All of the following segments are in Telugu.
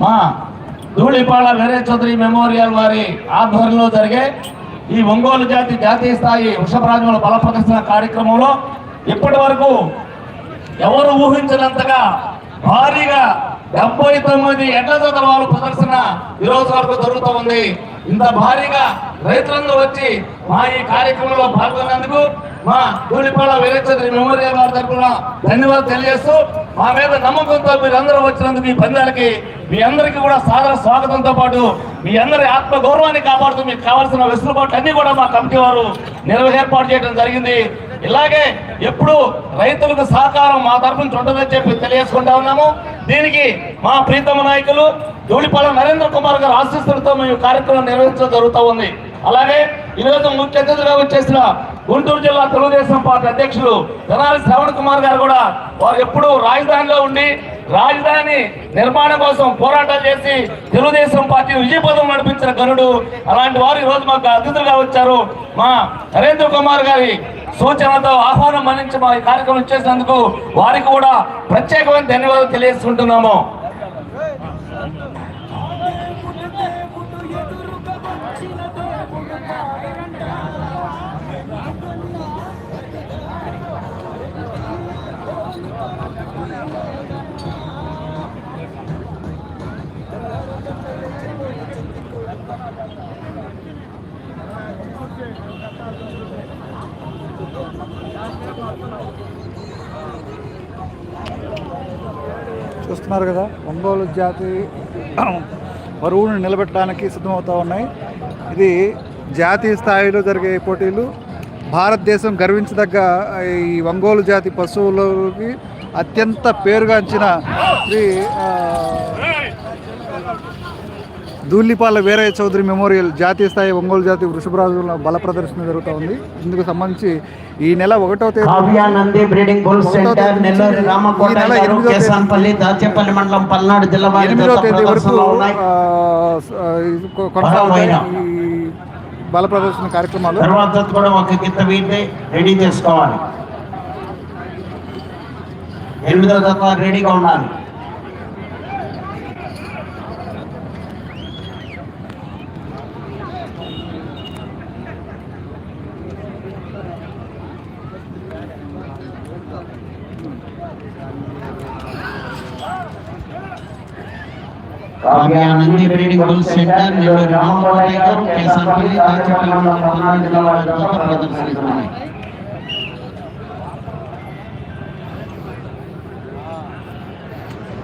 మా ధూళిపాళ వీరే చౌదరి మెమోరియల్ వారి ఆధ్వర్యంలో జరిగే ఈ ఒంగోలు జాతి జాతీయ స్థాయి వృషభరాజముల బల ప్రదర్శన కార్యక్రమంలో ఇప్పటి వరకు ఎవరు ఊహించినంతగా భారీగా డెబ్బై తొమ్మిది ఎడ్ల చదవాలు ప్రదర్శన ఈ రోజు వరకు జరుగుతూ ఉంది. ఇంత భారీగా రైతులందరూ వచ్చి మా ఈ కార్యక్రమంలో పాల్గొన్నందుకు మా ధూళిపాళ వీరేశ్వరి మెమోరియల్ వారి తరఫున ధన్యవాదాలు తెలియజేస్తూ మా మీద నమ్మకంతో మీరందరూ వచ్చినందుకు ఈ పందాలకి మీ అందరికీ కూడా సాదర స్వాగతంతో పాటు మీ అందరి ఆత్మ గౌరవాన్ని కాపాడుతూ మీకు కావాల్సిన వెసులుబాట్లు అన్ని కూడా మా కమిటీ వారు నిర్వహణ ఏర్పాటు చేయడం జరిగింది. ఇలాగే ఎప్పుడు రైతులకు సహకారం మా తరపు నుంచి ఉంటుందని చెప్పి తెలియజేసుకుంటా ఉన్నాము. దీనికి మా ప్రీతమ నాయకులు ధూళిపాల నరేంద్ర కుమార్ గారు ఆశీస్సులతో మేము కార్యక్రమం నిర్వహించడం జరుగుతూ ఉంది. అలాగే ఈరోజు ముఖ్య అతిథిగా వచ్చేసిన గుంటూరు జిల్లా తెలుగుదేశం పార్టీ అధ్యక్షులు తెనాలి శ్రవణ్ కుమార్ గారు కూడా వారు ఎప్పుడూ రాజధానిలో ఉండి రాజధాని నిర్మాణం కోసం పోరాటాలు చేసి తెలుగుదేశం పార్టీ విజయపదం నడిపించిన గనుడు. అలాంటి వారు ఈరోజు రోజు మాకు అతిథులుగా వచ్చారు. మా నరేంద్ర కుమార్ గారి సూచనలతో ఆహ్వానం మన్నించి మా ఈ కార్యక్రమం చేసినందుకు వారికి కూడా ప్రత్యేకమైన ధన్యవాదాలు తెలియజేసుకుంటున్నాము. చూస్తున్నారు కదా ఒంగోలు జాతి బరువును నిలబెట్టడానికి సిద్ధమవుతూ ఉన్నాయి. ఇది జాతీయ స్థాయిలో జరిగే పోటీలు. భారతదేశం గర్వించదగ్గ ఈ ఒంగోలు జాతి పశువులకి అత్యంత పేరుగాంచిన శ్రీ ఆ, ధూళిపాల వీరయ్య చౌదరి మెమోరియల్ జాతీయ స్థాయి ఒంగోలు జాతి వృషభరాజుల బల ప్రదర్శన జరుగుతూ ఉంది. ఇందుకు సంబంధించి ఈ నెల ఒకటో తేదీ బ్రీడింగ్ సెంటర్ నెల్లూరు దాచేపల్లి మండలం పల్నాడు జిల్లా తేదీ వరకు బల ప్రదర్శన కార్యక్రమాలు. తర్వాత కూడా ఒక వీటి రెడీ చేసుకోవాలి. ఎనిమిదో జత రెడీగా ఉండాలి.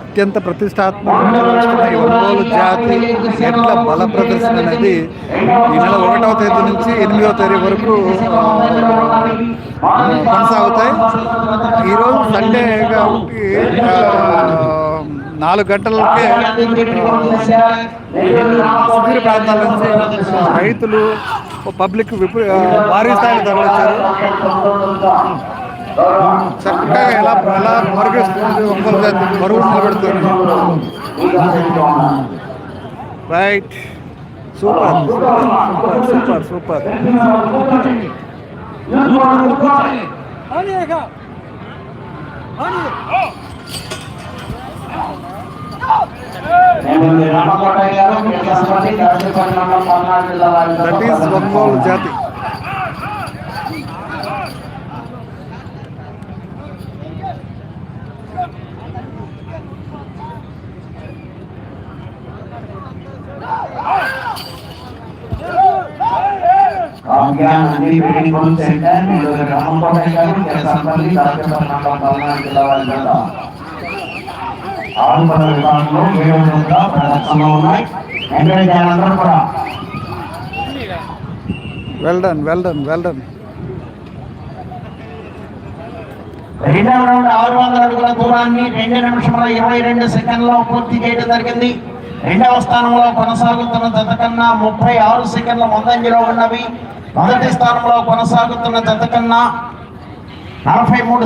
అత్యంత ప్రతిష్టాత్మకంగా ఒంగోలు జాతి ఎడ్ల బల ప్రదర్శన అనేది ఈ నెల ఒకటవ తేదీ నుంచి ఎనిమిదవ తేదీ వరకు కొనసాగుతాయి. ఈరోజు సండే కాబట్టి నాలుగు గంటలకే సుదూర ప్రాంతాల నుంచి రైతులు పబ్లిక్ విపు భారీ స్థాయిలో తరలించారు. చక్కగా ఎలా ఎలా మరుగేస్తుంది ఒంగోలు మరుగు నిలబెడుతుంది right. Super. Super super. Super that is Ongole జాతి. బ్రీడింగ్ బుల్ సెంటర్ రామకోట గారు మండలం పల్నాడు జిల్లా వారి జత ఆరు పదవి విభాగంలో ఏడు వందల ప్రదర్శనలో ఉన్నాయి. ఎంకరేజ్ చేయాలందరూ కూడా well done well done well done రెండవ రౌండ్ ఆరు వందల అడుగుల దూరాన్ని రెండు నిమిషముల ఇరవై రెండు సెకండ్లో పూర్తి చేయడం జరిగింది. రెండవ స్థానంలో కొనసాగుతున్న జత కన్నా ముప్పై ఆరు సెకండ్ల ముందంజలో ఉన్నవి. మొదటి స్థానంలో కొనసాగుతున్న జత కన్నా నలభై మూడు